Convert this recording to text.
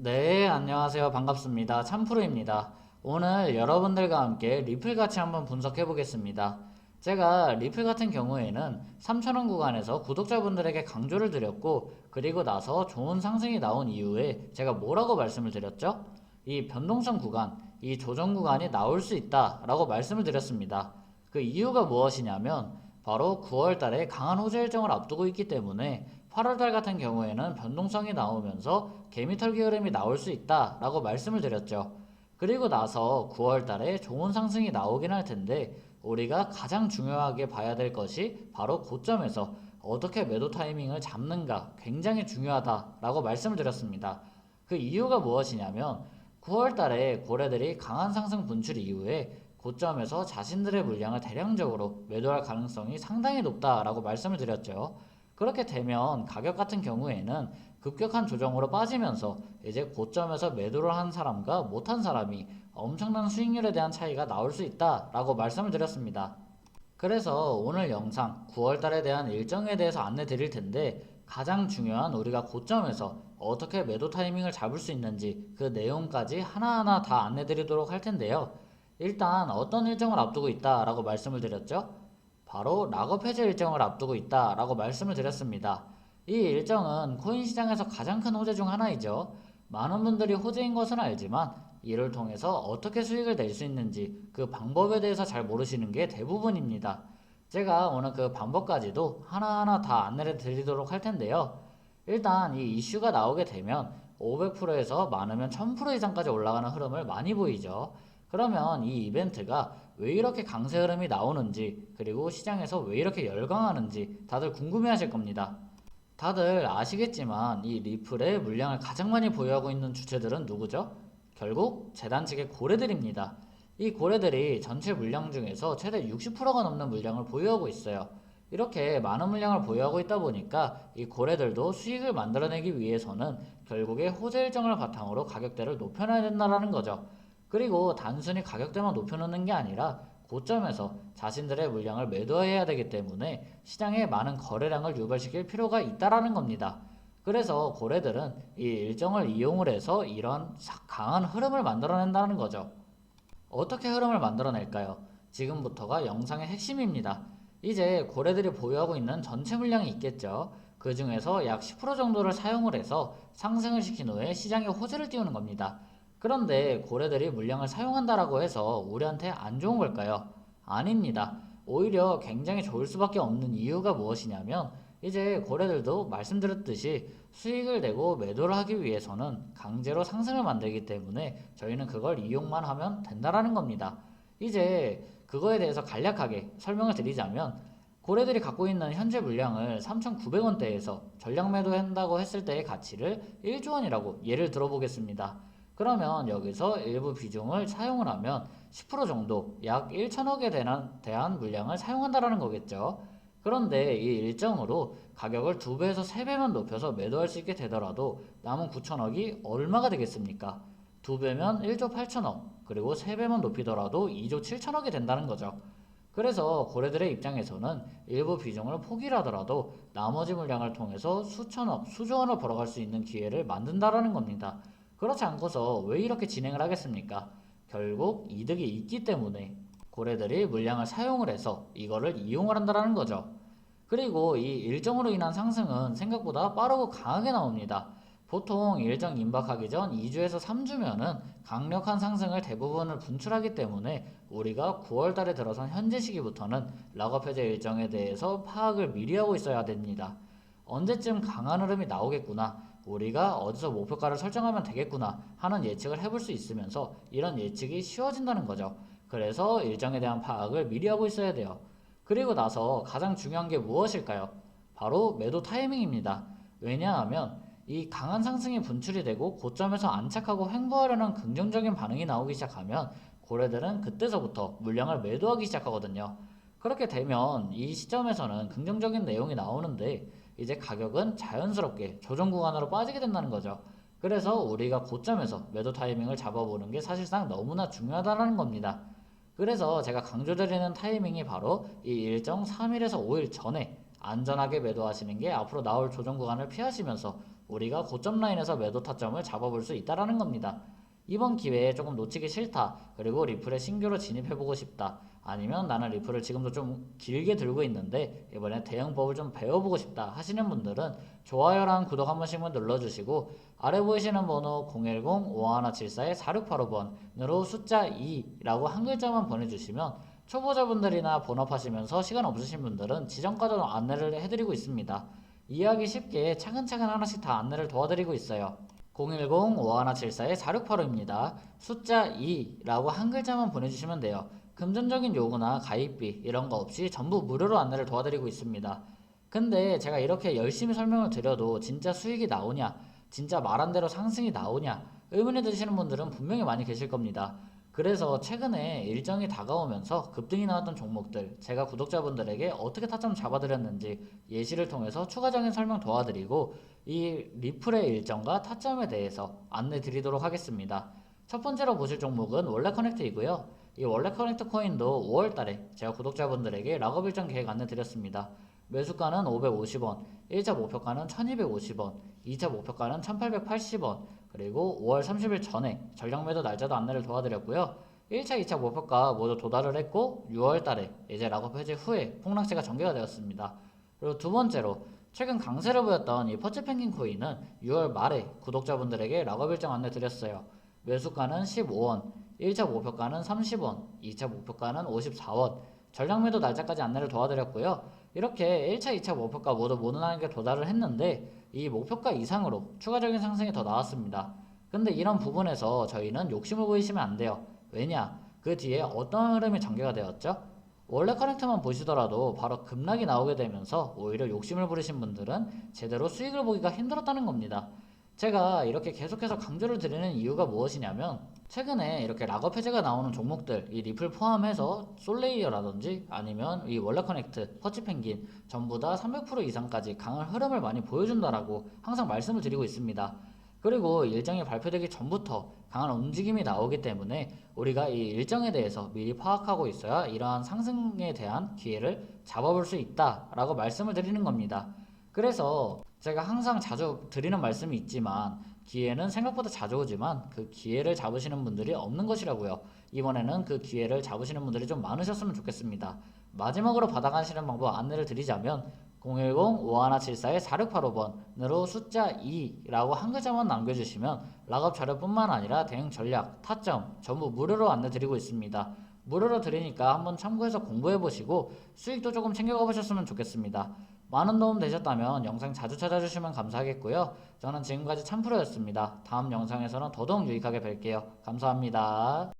네, 안녕하세요. 반갑습니다. 참프로입니다. 오늘 여러분들과 함께 리플 같이 한번 분석해 보겠습니다. 제가 리플 같은 경우에는 3,000원 구간에서 구독자분들에게 강조를 드렸고, 그리고 나서 좋은 상승이 나온 이후에 제가 뭐라고 말씀을 드렸죠? 이 변동성 구간, 이 조정 구간이 나올 수 있다라고 말씀을 드렸습니다. 그 이유가 무엇이냐면, 바로 9월 달에 강한 호재 일정을 앞두고 있기 때문에 8월달 같은 경우에는 변동성이 나오면서 개미털기 흐름이 나올 수 있다라고 말씀을 드렸죠. 그리고 나서 9월달에 좋은 상승이 나오긴 할 텐데 우리가 가장 중요하게 봐야 될 것이 바로 고점에서 어떻게 매도 타이밍을 잡는가 굉장히 중요하다라고 말씀을 드렸습니다. 그 이유가 무엇이냐면 9월달에 고래들이 강한 상승 분출 이후에 고점에서 자신들의 물량을 대량적으로 매도할 가능성이 상당히 높다라고 말씀을 드렸죠. 그렇게 되면 가격 같은 경우에는 급격한 조정으로 빠지면서 이제 고점에서 매도를 한 사람과 못한 사람이 엄청난 수익률에 대한 차이가 나올 수 있다라고 말씀을 드렸습니다. 그래서 오늘 영상 9월 달에 대한 일정에 대해서 안내 드릴 텐데 가장 중요한 우리가 고점에서 어떻게 매도 타이밍을 잡을 수 있는지 그 내용까지 하나하나 다 안내 드리도록 할 텐데요. 일단 어떤 일정을 앞두고 있다라고 말씀을 드렸죠? 바로 락업 해제 일정을 앞두고 있다라고 말씀을 드렸습니다. 이 일정은 코인 시장에서 가장 큰 호재 중 하나이죠. 많은 분들이 호재인 것은 알지만 이를 통해서 어떻게 수익을 낼 수 있는지 그 방법에 대해서 잘 모르시는 게 대부분입니다. 제가 오늘 그 방법까지도 하나하나 다 안내를 드리도록 할 텐데요. 일단 이 이슈가 나오게 되면 500%에서 많으면 1000% 이상까지 올라가는 흐름을 많이 보이죠. 그러면 이 이벤트가 왜 이렇게 강세 흐름이 나오는지 그리고 시장에서 왜 이렇게 열광하는지 다들 궁금해 하실 겁니다. 다들 아시겠지만 이 리플의 물량을 가장 많이 보유하고 있는 주체들은 누구죠? 결국 재단 측의 고래들입니다. 이 고래들이 전체 물량 중에서 최대 60%가 넘는 물량을 보유하고 있어요. 이렇게 많은 물량을 보유하고 있다 보니까 이 고래들도 수익을 만들어내기 위해서는 결국에 호재 일정을 바탕으로 가격대를 높여놔야 된다는 거죠. 그리고 단순히 가격대만 높여놓는 게 아니라 고점에서 자신들의 물량을 매도해야 되기 때문에 시장에 많은 거래량을 유발시킬 필요가 있다라는 겁니다. 그래서 고래들은 이 일정을 이용을 해서 이런 강한 흐름을 만들어낸다는 거죠. 어떻게 흐름을 만들어낼까요? 지금부터가 영상의 핵심입니다. 이제 고래들이 보유하고 있는 전체 물량이 있겠죠. 그 중에서 약 10% 정도를 사용을 해서 상승을 시킨 후에 시장에 호재를 띄우는 겁니다. 그런데 고래들이 물량을 사용한다라고 해서 우리한테 안 좋은 걸까요? 아닙니다. 오히려 굉장히 좋을 수밖에 없는 이유가 무엇이냐면 이제 고래들도 말씀드렸듯이 수익을 내고 매도를 하기 위해서는 강제로 상승을 만들기 때문에 저희는 그걸 이용만 하면 된다라는 겁니다. 이제 그거에 대해서 간략하게 설명을 드리자면 고래들이 갖고 있는 현재 물량을 3,900원대에서 전량 매도한다고 했을 때의 가치를 1조 원이라고 예를 들어보겠습니다. 그러면 여기서 일부 비중을 사용을 하면 10% 정도 약 1천억에 대한, 대한 물량을 사용한다라는 거겠죠. 그런데 이 일정으로 가격을 2배에서 3배만 높여서 매도할 수 있게 되더라도 남은 9천억이 얼마가 되겠습니까? 2배면 1조 8천억, 그리고 3배만 높이더라도 2조 7천억이 된다는 거죠. 그래서 고래들의 입장에서는 일부 비중을 포기를 하더라도 나머지 물량을 통해서 수천억, 수조 원을 벌어갈 수 있는 기회를 만든다라는 겁니다. 그렇지 않고서 왜 이렇게 진행을 하겠습니까? 결국 이득이 있기 때문에 고래들이 물량을 사용을 해서 이거를 이용을 한다는 거죠. 그리고 이 일정으로 인한 상승은 생각보다 빠르고 강하게 나옵니다. 보통 일정 임박하기 전 2주에서 3주면은 강력한 상승을 대부분을 분출하기 때문에 우리가 9월 달에 들어선 현재 시기부터는 락업 해제 일정에 대해서 파악을 미리 하고 있어야 됩니다. 언제쯤 강한 흐름이 나오겠구나. 우리가 어디서 목표가를 설정하면 되겠구나 하는 예측을 해볼 수 있으면서 이런 예측이 쉬워진다는 거죠. 그래서 일정에 대한 파악을 미리 하고 있어야 돼요. 그리고 나서 가장 중요한 게 무엇일까요? 바로 매도 타이밍입니다. 왜냐하면 이 강한 상승이 분출이 되고 고점에서 안착하고 횡보하려는 긍정적인 반응이 나오기 시작하면 고래들은 그때서부터 물량을 매도하기 시작하거든요. 그렇게 되면 이 시점에서는 긍정적인 내용이 나오는데 이제 가격은 자연스럽게 조정 구간으로 빠지게 된다는 거죠. 그래서 우리가 고점에서 매도 타이밍을 잡아보는 게 사실상 너무나 중요하다는 겁니다. 그래서 제가 강조드리는 타이밍이 바로 이 일정 3일에서 5일 전에 안전하게 매도하시는 게 앞으로 나올 조정 구간을 피하시면서 우리가 고점 라인에서 매도 타점을 잡아볼 수 있다라는 겁니다. 이번 기회에 조금 놓치기 싫다. 그리고 리플에 신규로 진입해보고 싶다. 아니면 나는 리플을 지금도 좀 길게 들고 있는데 이번에 대응법을 좀 배워보고 싶다 하시는 분들은 좋아요랑 구독 한 번씩만 눌러주시고 아래 보이시는 번호 010-5174-4685번으로 숫자 2라고 한 글자만 보내주시면 초보자분들이나 본업하시면서 시간 없으신 분들은 지정과정 안내를 해드리고 있습니다. 이해하기 쉽게 차근차근 하나씩 다 안내를 도와드리고 있어요. 010-5174-4685입니다. 숫자 2라고 한 글자만 보내주시면 돼요. 금전적인 요구나 가입비 이런 거 없이 전부 무료로 안내를 도와드리고 있습니다. 근데 제가 이렇게 열심히 설명을 드려도 진짜 수익이 나오냐, 진짜 말한 대로 상승이 나오냐 의문이 드시는 분들은 분명히 많이 계실 겁니다. 그래서 최근에 일정이 다가오면서 급등이 나왔던 종목들 제가 구독자분들에게 어떻게 타점 잡아드렸는지 예시를 통해서 추가적인 설명 도와드리고 이 리플의 일정과 타점에 대해서 안내 드리도록 하겠습니다. 첫 번째로 보실 종목은 원래 커넥트이고요. 이 원래 커넥트 코인도 5월달에 제가 구독자분들에게 락업 일정 계획 안내 드렸습니다. 매수가는 550원, 1차 목표가는 1250원, 2차 목표가는 1880원, 그리고 5월 30일 전에 전량 매도 날짜도 안내를 도와드렸고요. 1차, 2차 목표가 모두 도달을 했고 6월 달에 이제 락업 해제 후에 폭락세가 전개가 되었습니다. 그리고 두 번째로 최근 강세를 보였던 이 퍼치 펭귄 코인은 6월 말에 구독자분들에게 락업 일정 안내 드렸어요. 매수가는 15원, 1차 목표가는 30원, 2차 목표가는 54원, 전량 매도 날짜까지 안내를 도와드렸고요. 이렇게 1차, 2차 목표가 모두 무난하게 도달을 했는데 이 목표가 이상으로 추가적인 상승이 더 나왔습니다. 근데 이런 부분에서 저희는 욕심을 보이시면 안 돼요. 왜냐? 그 뒤에 어떤 흐름이 전개가 되었죠? 원래 커넥트만 보시더라도 바로 급락이 나오게 되면서 오히려 욕심을 부리신 분들은 제대로 수익을 보기가 힘들었다는 겁니다. 제가 이렇게 계속해서 강조를 드리는 이유가 무엇이냐면 최근에 이렇게 락업 해제가 나오는 종목들 이 리플 포함해서 솔레이어라든지 아니면 이 원래 커넥트, 퍼치펭귄 전부 다 300% 이상까지 강한 흐름을 많이 보여준다라고 항상 말씀을 드리고 있습니다. 그리고 일정이 발표되기 전부터 강한 움직임이 나오기 때문에 우리가 이 일정에 대해서 미리 파악하고 있어야 이러한 상승에 대한 기회를 잡아볼 수 있다라고 말씀을 드리는 겁니다. 그래서 제가 항상 자주 드리는 말씀이 있지만 기회는 생각보다 자주 오지만 그 기회를 잡으시는 분들이 없는 것이라고요. 이번에는 그 기회를 잡으시는 분들이 좀 많으셨으면 좋겠습니다. 마지막으로 받아가시는 방법 안내를 드리자면 010-5174-4685번으로 숫자 2라고 한 글자만 남겨주시면 락업 자료뿐만 아니라 대응 전략, 타점 전부 무료로 안내 드리고 있습니다. 무료로 드리니까 한번 참고해서 공부해 보시고 수익도 조금 챙겨가 보셨으면 좋겠습니다. 많은 도움 되셨다면 영상 자주 찾아주시면 감사하겠고요. 저는 지금까지 참프로였습니다. 다음 영상에서는 더더욱 유익하게 뵐게요. 감사합니다.